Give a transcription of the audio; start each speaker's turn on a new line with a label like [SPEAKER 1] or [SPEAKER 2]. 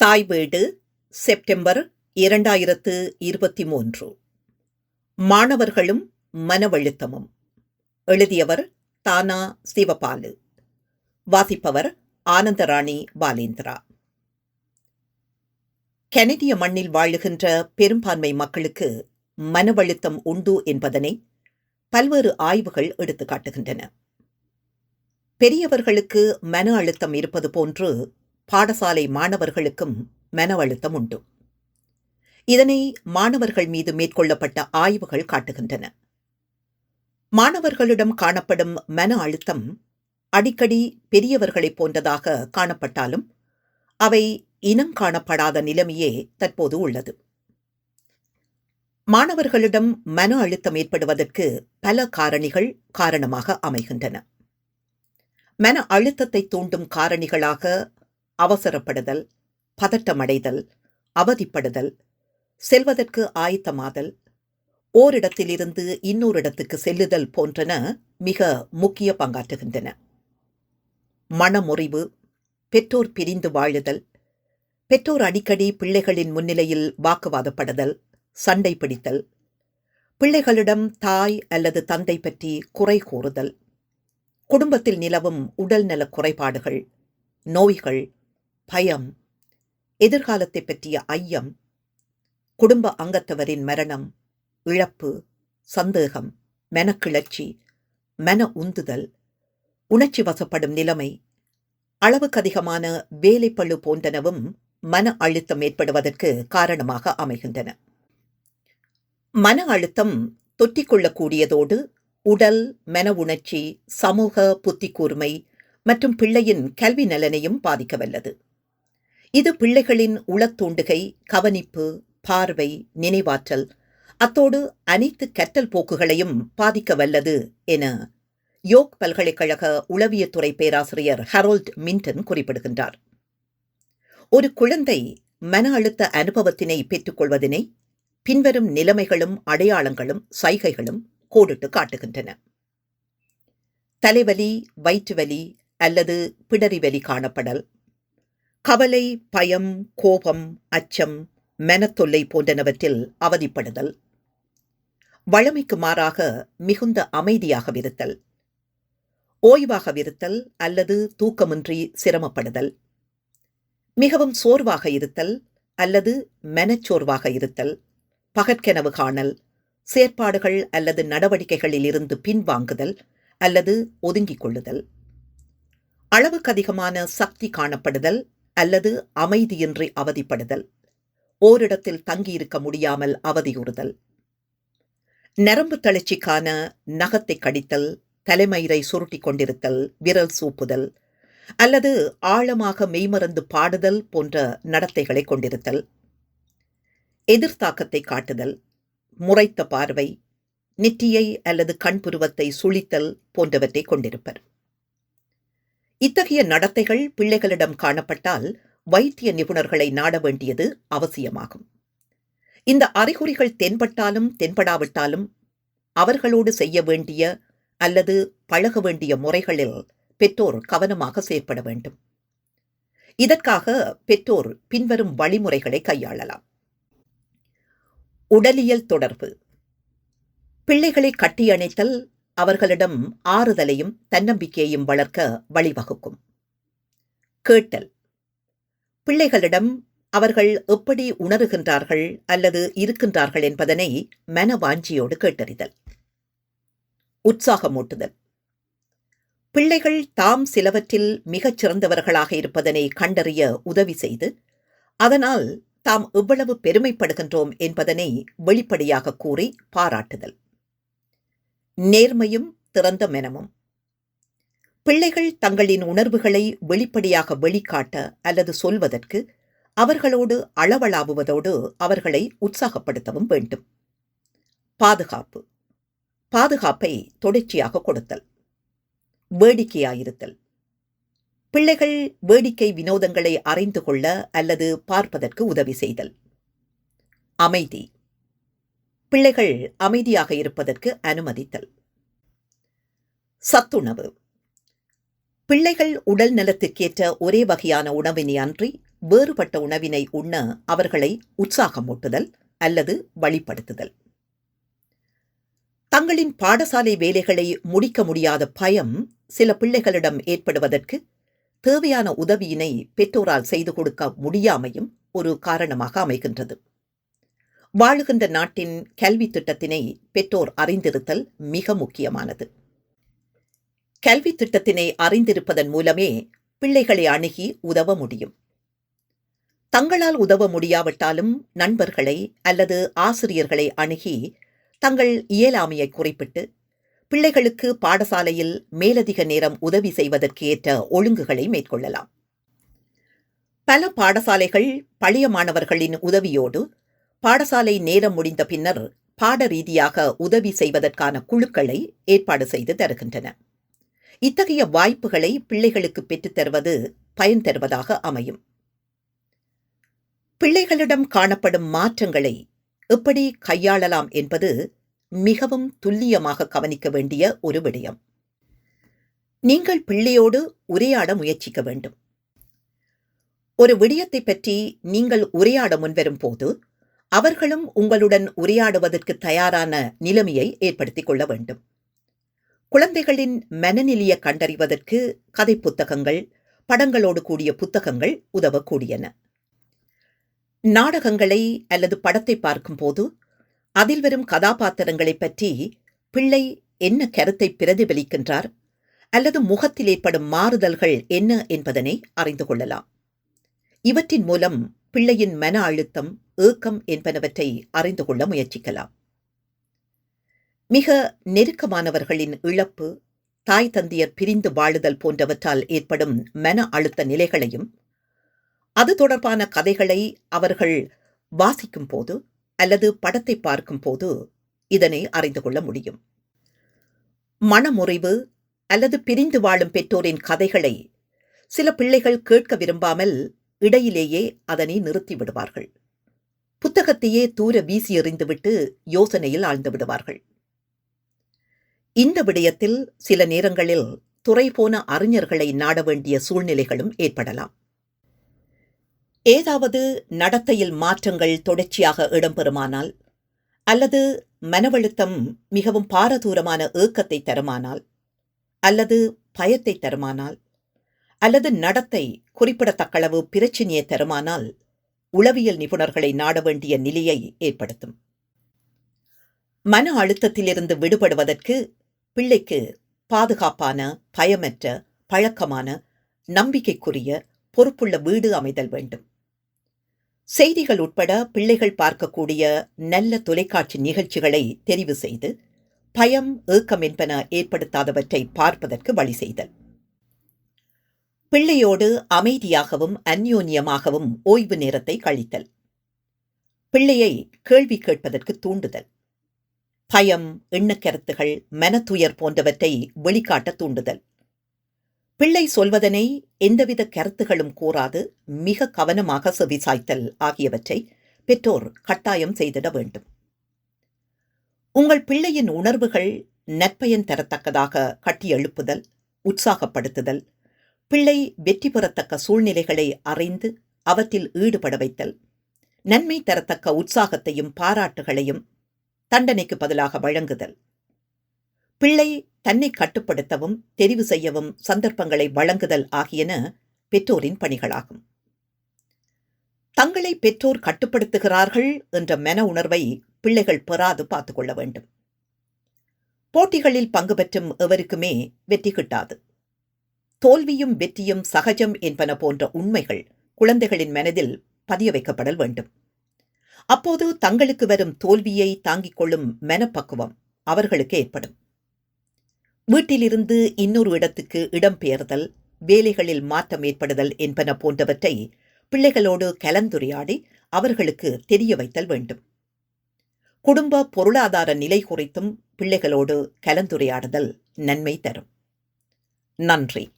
[SPEAKER 1] தாய் வீடு செப்டம்பர் இரண்டாயிரத்து இருபத்தி மூன்று மாணவர்களும் மனவழுத்தமும். எழுதியவர் தானா சிவபாலு. வாசிப்பவர் ஆனந்தராணி பாலேந்திரா. கெனடிய மண்ணில் வாழுகின்ற பெரும்பான்மை மக்களுக்கு மனவழுத்தம் உண்டு என்பதனை பல்வேறு ஆய்வுகள் எடுத்துக்காட்டுகின்றன. பெரியவர்களுக்கு மன அழுத்தம் இருப்பது போன்று பாடசாலை மாணவர்களுக்கும் மன அழுத்தம் உண்டு. இதனை மாணவர்கள் மீது மேற்கொள்ளப்பட்ட ஆய்வுகள் காட்டுகின்றன. மாணவர்களிடம் காணப்படும் மன அழுத்தம் அடிக்கடி பெரியவர்களைப் போன்றதாக காணப்பட்டாலும் அவை இனம் காணப்படாத நிலைமையே தற்போது உள்ளது. மாணவர்களிடம் மன அழுத்தம் ஏற்படுவதற்கு பல காரணிகள் காரணமாக அமைகின்றன. மன அழுத்தத்தை தூண்டும் காரணிகளாக அவசரப்படுதல் பதட்டமடைதல் அவதிப்படுதல் செல்வதற்கு ஆயத்தமாதல் ஓரிடத்திலிருந்து இன்னொரு இடத்துக்கு செல்லுதல் போன்றன மிக முக்கிய பங்காற்றுகின்றன. மனமுறிவு பெற்றோர் பிரிந்து வாழுதல் பெற்றோர் அடிக்கடி பிள்ளைகளின் முன்னிலையில் வாக்குவாதப்படுதல் சண்டை பிடித்தல் பிள்ளைகளிடம் தாய் அல்லது தந்தை பற்றி குறை கூறுதல் குடும்பத்தில் நிலவும் உடல்நல குறைபாடுகள் நோய்கள் பயம் எதிர்காலத்தை பற்றிய ஐயம் குடும்ப அங்கத்தவரின் மரணம் இழப்பு சந்தேகம் மெனக்கிளர்ச்சி மன உந்துதல் உணர்ச்சி வசப்படும் நிலைமை அளவுக்கு அதிகமான வேலைப்பழு போன்றனவும் மன அழுத்தம் ஏற்படுவதற்கு காரணமாக அமைகின்றன. மன அழுத்தம் தொற்றிக்கொள்ளக்கூடியதோடு உடல் மன உணர்ச்சி சமூக புத்தி கூர்மை மற்றும் பிள்ளையின் கல்வி நலனையும் பாதிக்கவல்லது. இது பிள்ளைகளின் உளத்தூண்டுகை கவனிப்பு பார்வை நினைவாற்றல். அத்தோடு அனைத்து கற்றல் போக்குகளையும் பாதிக்க வல்லது என யோக் பல்கலைக்கழக உளவியத்துறை பேராசிரியர் ஹரோல்ட் மின்டன் குறிப்பிடுகின்றார். ஒரு குழந்தை மன அழுத்த அனுபவத்தினை பெற்றுக்கொள்வதனை பின்வரும் நிலைமைகளும் அடையாளங்களும் சைகைகளும் கோடிட்டு காட்டுகின்றன. தலைவலி வயிற்றுவலி அல்லது பிடரிவலி காணப்படல் கவலை பயம் கோபம் அச்சம் மெனத்தொல்லை போன்றனவற்றில் அவதிப்படுதல். வழமைக்கு மாறாக மிகுந்த அமைதியாகவிருத்தல் ஓய்வாகவிருத்தல் அல்லது தூக்கமின்றி சிரமப்படுதல். மிகவும் சோர்வாக இருத்தல் அல்லது மெனச்சோர்வாக இருத்தல். பகற்கெனவு காணல் செயற்பாடுகள் அல்லது நடவடிக்கைகளில் இருந்து பின்வாங்குதல் அல்லது ஒதுங்கிக் கொள்ளுதல். அளவுக்கு அதிகமான சக்தி காணப்படுதல் அல்லது அமைதியின்றி அவதிப்படுதல். ஓரிடத்தில் தங்கியிருக்க முடியாமல் அவதியுறுதல். நரம்பு தளர்ச்சிக்கான நகத்தை கடித்தல் தலைமயிரை சுருட்டிக் கொண்டிருத்தல் விரல் சூப்புதல் அல்லது ஆழமாக மெய்மறந்து பாடுதல் போன்ற நடத்தைகளை கொண்டிருத்தல். எதிர்த்தாக்கத்தை காட்டுதல் முறைத்த பார்வை நெற்றியை அல்லது கண்புருவத்தை சுழித்தல் போன்றவற்றை கொண்டிருப்பர். இத்தகைய நடத்தைகள் பிள்ளைகளிடம் காணப்பட்டால் வைத்திய நிபுணர்களை நாட வேண்டியது அவசியமாகும். இந்த அறிகுறிகள் தென்பட்டாலும் தென்படாவிட்டாலும் அவர்களோடு செய்ய வேண்டிய அல்லது பழக வேண்டிய முறைகளில் பெற்றோர் கவனமாக செயற்பட வேண்டும். இதற்காக பெற்றோர் பின்வரும் வழிமுறைகளை கையாளலாம். உடலியல் தொடர்பு. பிள்ளைகளை கட்டியணைத்தல் அவர்களிடம் ஆறுதலையும் தன்னம்பிக்கையையும் வளர்க்க வழிவகுக்கும். கேட்டல். பிள்ளைகளிடம் அவர்கள் எப்படி உணருகின்றார்கள் அல்லது இருக்கின்றார்கள் என்பதனை மனவாஞ்சியோடு கேட்டறிதல். உற்சாகமூட்டுதல். பிள்ளைகள் தாம் சிலவற்றில் மிகச் சிறந்தவர்களாக இருப்பதனை கண்டறிய உதவி செய்து அதனால் தாம் எவ்வளவு பெருமைப்படுகின்றோம் என்பதனை வெளிப்படையாக கூறி பாராட்டுதல். நேர்மையும் திறந்த மெனமும். பிள்ளைகள் தங்களின் உணர்வுகளை வெளிப்படையாக வெளிக்காட்ட அல்லது சொல்வதற்கு அவர்களோடு அளவளாவுவதோடு அவர்களை உற்சாகப்படுத்தவும் வேண்டும். பாதுகாப்பு. பாதுகாப்பை தொடர்ச்சியாக கொடுத்தல். வேடிக்கையாயிருத்தல். பிள்ளைகள் வேடிக்கை வினோதங்களை அறிந்து கொள்ள அல்லது பார்ப்பதற்கு உதவி செய்தல். அமைதி. பிள்ளைகள் அமைதியாக இருப்பதற்கு அனுமதித்தல். சத்துணவு. பிள்ளைகள் உடல் நலத்துக்கேற்ற ஒரே வகையான உணவினை அன்றி வேறுபட்ட உணவினை உண்ண அவர்களை உற்சாகமூட்டுதல் அல்லது வழிப்படுத்துதல். தங்களின் பாடசாலை வேலைகளை முடிக்க முடியாத பயம் சில பிள்ளைகளிடம் ஏற்படுவதற்கு தேவையான உதவியினை பெற்றோரால் செய்து கொடுக்க முடியாமையும் ஒரு காரணமாக அமைகின்றது. வாழுகின்ற நாட்டின் கல்வி திட்டத்தினை பெற்றோர் அறிந்திருத்தல் மிக முக்கியமானது. கல்வி திட்டத்தினை அறிந்திருப்பதன் மூலமே பிள்ளைகளை அணுகி உதவ முடியும். தங்களால் உதவ முடியாவிட்டாலும் நண்பர்களை அல்லது ஆசிரியர்களை அணுகி தங்கள் இயலாமையை குறிப்பிட்டு பிள்ளைகளுக்கு பாடசாலையில் மேலதிக நேரம் உதவி செய்வதற்கு ஏற்ற ஒழுங்குகளை மேற்கொள்ளலாம். பல பாடசாலைகள் பழைய மாணவர்களின் உதவியோடு பாடசாலை நேரம் முடிந்த பின்னர் பாட ரீதியாக உதவி செய்வதற்கான குழுக்களை ஏற்பாடு செய்து தருகின்றன. இத்தகைய வாய்ப்புகளை பிள்ளைகளுக்கு பெற்றுத் தருவது பயன் தருவதாக அமையும். பிள்ளைகளிடம் காணப்படும் மாற்றங்களை எப்படி கையாளலாம் என்பது மிகவும் துல்லியமாக கவனிக்க வேண்டிய ஒரு விடயம். நீங்கள் பிள்ளையோடு உரையாட முயற்சிக்க வேண்டும். ஒரு விடயத்தை பற்றி நீங்கள் உரையாட முன்வரும் போது அவர்களும் உங்களுடன் உரையாடுவதற்கு தயாரான நிலைமையை ஏற்படுத்திக் கொள்ள வேண்டும். குழந்தைகளின் மனநிலையை கண்டறிவதற்கு கதை புத்தகங்கள் படங்களோடு கூடிய புத்தகங்கள் உதவக்கூடியன. நாடகங்களை அல்லது படத்தை பார்க்கும்போது அதில் வரும் கதாபாத்திரங்களை பற்றி பிள்ளை என்ன கருத்தை பிரதிபலிக்கின்றார் அல்லது முகத்தில் ஏற்படும் மாறுதல்கள் என்ன என்பதனை அறிந்து கொள்ளலாம். இவற்றின் மூலம் பிள்ளையின் மன அழுத்தம் ஏக்கம் என்பனவற்றை அறிந்து கொள்ள முயற்சிக்கலாம். மிக நெருக்கமானவர்களின் இழப்பு தாய் தந்தையர் பிரிந்து வாழுதல் போன்றவற்றால் ஏற்படும் மன அழுத்த நிலைகளையும் அது தொடர்பான கதைகளை அவர்கள் வாசிக்கும் போது அல்லது படத்தை பார்க்கும் போது இதனை அறிந்து கொள்ள முடியும். மனமுறைவு அல்லது பிரிந்து வாழும் பெற்றோரின் கதைகளை சில பிள்ளைகள் கேட்க விரும்பாமல் இடையிலேயே அதனை நிறுத்தி விடுவார்கள் புத்தகத்தையே தூர வீசி எறிந்துவிட்டு யோசனையில் ஆழ்ந்து விடுவார்கள். இந்த விடயத்தில் சில நேரங்களில் துறை போன அறிஞர்களை நாட வேண்டிய சூழ்நிலைகளும் ஏற்படலாம். ஏதாவது நடத்தையில் மாற்றங்கள் தொடர்ச்சியாக இடம்பெறுமானால் அல்லது மனவழுத்தம் மிகவும் பாரதூரமான ஏக்கத்தை தருமானால் அல்லது பயத்தை தருமானால் அல்லது நடத்தை குறிப்பிடத்தக்களவு பிரச்சினையை தருமானால் உளவியல் நிபுணர்களை நாட வேண்டிய நிலையை ஏற்படுத்தும். மன அழுத்தத்திலிருந்து விடுபடுவதற்கு பிள்ளைக்கு பாதுகாப்பான பயமற்ற பழக்கமான நம்பிக்கைக்குரிய பொறுப்புள்ள வீடு அமைதல் வேண்டும். செய்திகள் உட்பட பிள்ளைகள் பார்க்கக்கூடிய நல்ல தொலைக்காட்சி நிகழ்ச்சிகளை தெரிவு செய்து பயம் ஏக்கம் என்பன ஏற்படுத்தாதவற்றை பார்ப்பதற்கு வழி செய்தல். பிள்ளையோடு அமைதியாகவும் அந்யோன்யமாகவும் ஓய்வு நேரத்தை கழித்தல். பிள்ளையை கேள்வி கேட்பதற்கு தூண்டுதல். பயம் எண்ணக்கருத்துகள் மனத்துயர் போன்றவற்றை வெளிக்காட்ட தூண்டுதல். பிள்ளை சொல்வதனை எந்தவித கருத்துகளும் கூறாது மிக கவனமாக செவிசாய்த்தல் ஆகியவற்றை பெற்றோர் கட்டாயம் செய்திட வேண்டும். உங்கள் பிள்ளையின் உணர்வுகள் நற்பயன் தரத்தக்கதாக கட்டியெழுப்புதல் உற்சாகப்படுத்துதல் பிள்ளை வெற்றி பெறத்தக்க சூழ்நிலைகளை அறிந்து அவற்றில் ஈடுபட வைத்தல். நன்மை தரத்தக்க உற்சாகத்தையும் பாராட்டுகளையும் தண்டனைக்கு பதிலாக வழங்குதல். பிள்ளை தன்னை கட்டுப்படுத்தவும் தெரிவு செய்யவும் சந்தர்ப்பங்களை வழங்குதல் ஆகியன பெற்றோரின் பணிகளாகும். தங்களை பெற்றோர் கட்டுப்படுத்துகிறார்கள் என்ற மன உணர்வை பிள்ளைகள் பெறாது பார்த்துக்கொள்ள வேண்டும். போட்டிகளில் பங்கு பெற்றும் எவருக்குமே வெற்றி கிட்டாது. தோல்வியும் வெற்றியும் சகஜம் என்பன போன்ற உண்மைகள் குழந்தைகளின் மனதில் பதிய வைக்கப்படல் வேண்டும். அப்போது தங்களுக்கு வரும் தோல்வியை தாங்கிக் கொள்ளும் மனப்பக்குவம் அவர்களுக்கு ஏற்படும். வீட்டிலிருந்து இன்னொரு இடத்துக்கு இடம்பெயர்தல் வேலைகளில் மாற்றம் ஏற்படுதல் என்பன போன்றவற்றை பிள்ளைகளோடு கலந்துரையாடி அவர்களுக்கு தெரிய வைத்தல் வேண்டும். குடும்ப பொருளாதார நிலை குறித்தும் பிள்ளைகளோடு கலந்துரையாடுதல் நன்மை தரும். நன்றி.